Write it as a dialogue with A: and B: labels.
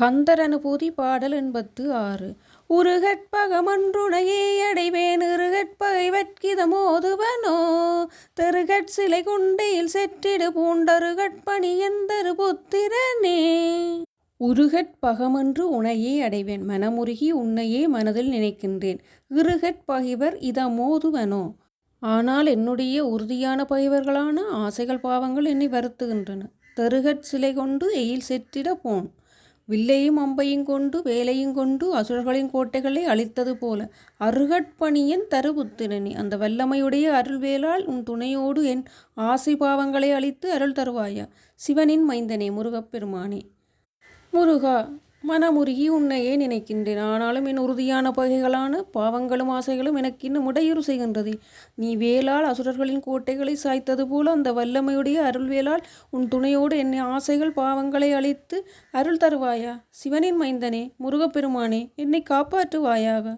A: கந்தரனுபூதி பாடல் எண்பத்து ஆறு. உருகற்பகமன்றுணையே அடைவேன் இருகற்பகை வற்கிதமோதுவனோ தெருகட் சிலை குண்டையில் செற்றிடு பூண்டருகட்பணி எந்தரு புத்திரனே? உருகற்பகமென்று உனையே அடைவேன் மனமுருகி உன்னையே மனதில் நினைக்கின்றேன். இருகட் பகைவர் இதமோதுவனோ? ஆனால் என்னுடைய உறுதியான பகைவர்களான ஆசைகள் பாவங்கள் என்னை வருத்துகின்றன. தெருகட் சிலை கொண்டு எயில் செற்றிட போன். வில்லையும் அம்பையும் கொண்டு வேலையும் கொண்டு அசுரர்களின் கோட்டைகளை அழித்தது போல அருகட்பணியன் தருபுத்திரனே. அந்த வல்லமையுடைய அருள்வேலால் உன் துணையோடு என் ஆசை பாவங்களை அழித்து அருள் தருவாயா? சிவனின் மைந்தனே முருகப்பெருமானே. முருகா மனமுருகி உன்னையே நினைக்கின்றேன். ஆனாலும் என் உறுதியான பகைகளான பாவங்களும் ஆசைகளும் எனக்கு இன்னும் இடையூறு செய்கின்றது. நீ வேளால் அசுரர்களின் கோட்டைகளை சாய்த்தது போல அந்த வல்லமையுடைய அருள்வேலால் உன் துணையோடு என்னை ஆசைகள் பாவங்களை அழித்து அருள் தருவாயா? சிவனின் மைந்தனே முருகப்பெருமானே என்னை காப்பாற்றுவாயாக?